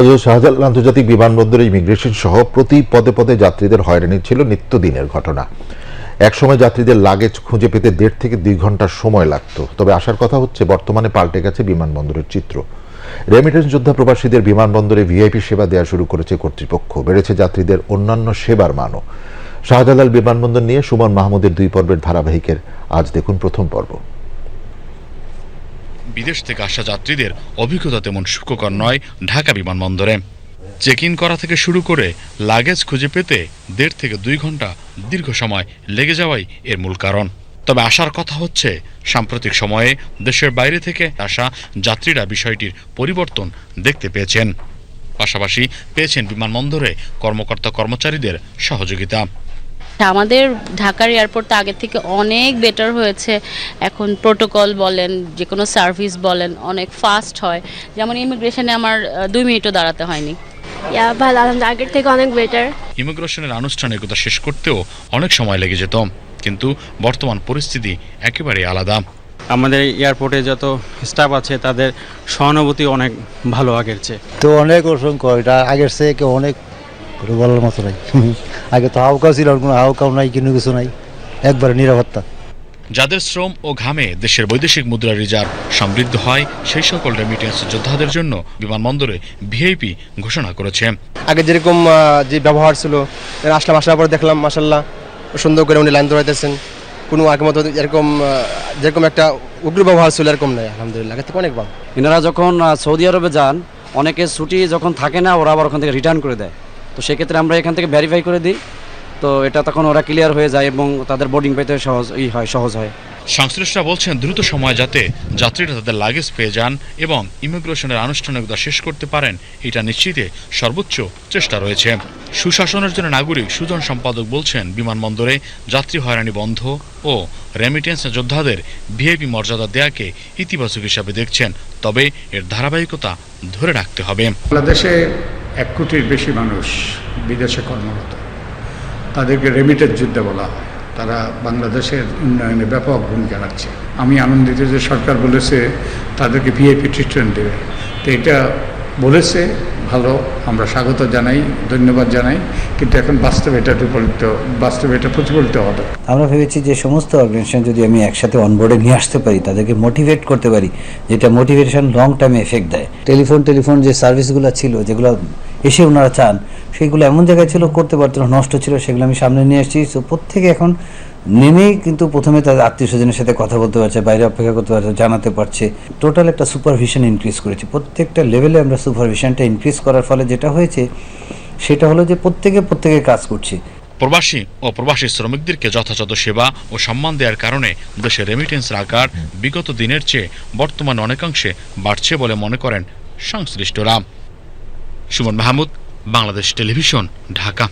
হজরত শাহজালাল আন্তর্জাতিক বিমানবন্দরে ইমিগ্রেশন সহ প্রতি পদে পদে যাত্রীদের হয়রানি ছিল নিত্যদিনের ঘটনা। একসময় যাত্রীদের লাগেজ খুঁজে পেতে দেড় থেকে দুই ঘণ্টা সময় লাগতো। তবে আসার কথা হচ্ছে, বর্তমানে পাল্টে গেছে বিমানবন্দরের চিত্র। রেমিটেন্স যোদ্ধা প্রবাসীদের বিমানবন্দরে ভিআইপি সেবা দেওয়া শুরু করেছে কর্তৃপক্ষ। বেড়েছে যাত্রীদের অন্যান্য সেবার মানও। শাহজালাল বিমানবন্দর নিয়ে সুমন মাহমুদের দুই পর্বের ধারাবাহিকের আজ দেখুন প্রথম পর্ব। বিদেশ থেকে আসা যাত্রীদের অভিজ্ঞতা তেমন সুখকর নয় ঢাকা বিমানবন্দরে। চেক ইন করা থেকে শুরু করে লাগেজ খুঁজে পেতে দেড় থেকে দুই ঘণ্টা দীর্ঘ সময় লেগে যাওয়াই এর মূল কারণ। তবে আসার কথা হচ্ছে, সাম্প্রতিক সময়ে দেশের বাইরে থেকে আসা যাত্রীরা বিষয়টির পরিবর্তন দেখতে পেয়েছেন। পাশাপাশি পেয়েছেন বিমানবন্দরে কর্মকর্তা কর্মচারীদের সহযোগিতা। আমাদের ঢাকার এয়ারপোর্ট তো আগের থেকে অনেক বেটার হয়েছে। এখন প্রোটোকল বলেন যে কোনো সার্ভিস বলেন অনেক ফাস্ট হয়। যেমন ইমিগ্রেশনে আমার দুই মিনিটও দাঁড়াতে হয়নি। ইয়া ভালো আলহামদুলিল্লাহ আগের থেকে অনেক বেটার ইমিগ্রেশনের আনুষ্ঠানিকতা শেষ করতেও অনেক সময় লেগে যেত কিন্তু বর্তমান পরিস্থিতি একেবারে আলাদা। আমাদের এয়ারপোর্টে যত স্টাফ আছে তাদের সহানুভূতি অনেক ভালো আগের চেয়ে। তো অনেক অসংখ্য এটা আগের থেকে অনেক করে বলার মতো নাই। আগে তো হাউকাও ছিল কোনো হাউকাও নাই কোনো কিছু নাই। একবারে নিরাপত্তা। যাদের শ্রম ও ঘামে দেশের বৈদেশিক মুদ্রা রিজার্ভ সমৃদ্ধ হয় সেই সকল রেমিটেন্স যোদ্ধাদের জন্য বিমানবন্দরে ভিআইপি ঘোষণা করেছে। আগে যেরকম যে ব্যবহার ছিল আসলাম আসার পর দেখলাম মাসাল্লাহ সুন্দর করে উনি লাইন ধরাইতেছেন। কোনো আগের মতো এরকম যেরকম একটা উগ্র ব্যবহার ছিল এরকম নয় আলহামদুলিল্লাহ থেকে অনেক ভালো। এনারা যখন সৌদি আরবে যান অনেকে ছুটি যখন থাকে না ওরা আবার ওখান থেকে রিটার্ন করে দেয়। তো সেক্ষেত্রে আমরা এখান থেকে ভেরিফাই করে দিই। তো এটা তখন ওরা ক্লিয়ার হয়ে যায় এবং তাদের বোর্ডিং পেতে সহজ ই হয় সহজ হয়। সংশ্লিষ্টরা বলছেন দ্রুত সময় যাতে যাত্রীরা তাদের লাগেজ পেয়ে যান এবং ইমিগ্রেশনের আনুষ্ঠানিকতা শেষ করতে পারেন এটা নিশ্চিতে সর্বোচ্চ চেষ্টা রয়েছে। সুশাসনের জন্য নাগরিক সুজন সম্পাদক বলছেন বিমানবন্দরে যাত্রী হয়রানি বন্ধ ও রেমিটেন্স যোদ্ধাদের ভিআইপি মর্যাদা দেয়াকে ইতিবাচক হিসাবে দেখছেন তবে এর ধারাবাহিকতা ধরে রাখতে হবে। বাংলাদেশে এক কোটির বেশি মানুষ বিদেশে কর্মরত। তাদেরকে রেমিটেড যুদ্ধে বলা হয়। তারা বাংলাদেশের উন্নয়নে ব্যাপক ভূমিকা রাখছে। আমি আনন্দিত যে সরকার বলেছে, তাদেরকে ভিআইপি ট্রিটমেন্ট দেবে। তো এটা বলেছে ভালো আমরা স্বাগত জানাই ধন্যবাদ জানাই কিন্তু এখন বাস্তবে এটা প্রতিফলিত বাস্তবে এটা প্রতিফলিত হবে। আমরা ভেবেছি যে সমস্ত অর্গানাইজেশন যদি আমি একসাথে অনবোর্ডে নিয়ে আসতে পারি তাদেরকে মোটিভেট করতে পারি যেটা মোটিভেশন লং টাইমে এফেক্ট দেয়। টেলিফোন টেলিফোন যে সার্ভিসগুলো ছিল যেগুলো এসে ওনারা চান। সেগুলো এমন জায়গায় ছিল, করতে পারতো না, নষ্ট ছিল, সেগুলো আমি সামনে নিয়ে এসেছি সো প্রত্যেকে এখন নেমেই কিন্তু প্রথমে তাদের আত্মীয় স্বজনের সাথে কথা বলতে পারছে, বাইরে অপেক্ষা করতে পারছে, জানাতে পারছে। টোটাল একটা সুপারভিশন ইনক্রিজ করেছে। প্রত্যেকটা লেভেলে আমরা সুপারভিশনটা ইনক্রিজ করার ফলে যেটা হয়েছে, সেটা হলো যে প্রত্যেকে প্রত্যেকে কাজ করছে। প্রবাসী ও প্রবাসী শ্রমিকদেরকে যথাযথ সেবা ও সম্মান দেওয়ার কারণে দেশের রেমিটেন্সের আকার বিগত দিনের চেয়ে বর্তমানে অনেকাংশে বাড়ছে বলে মনে করেন সংশ্লিষ্টরা। সুমন মাহমুদ বাংলাদেশ টেলিভিশন ঢাকা।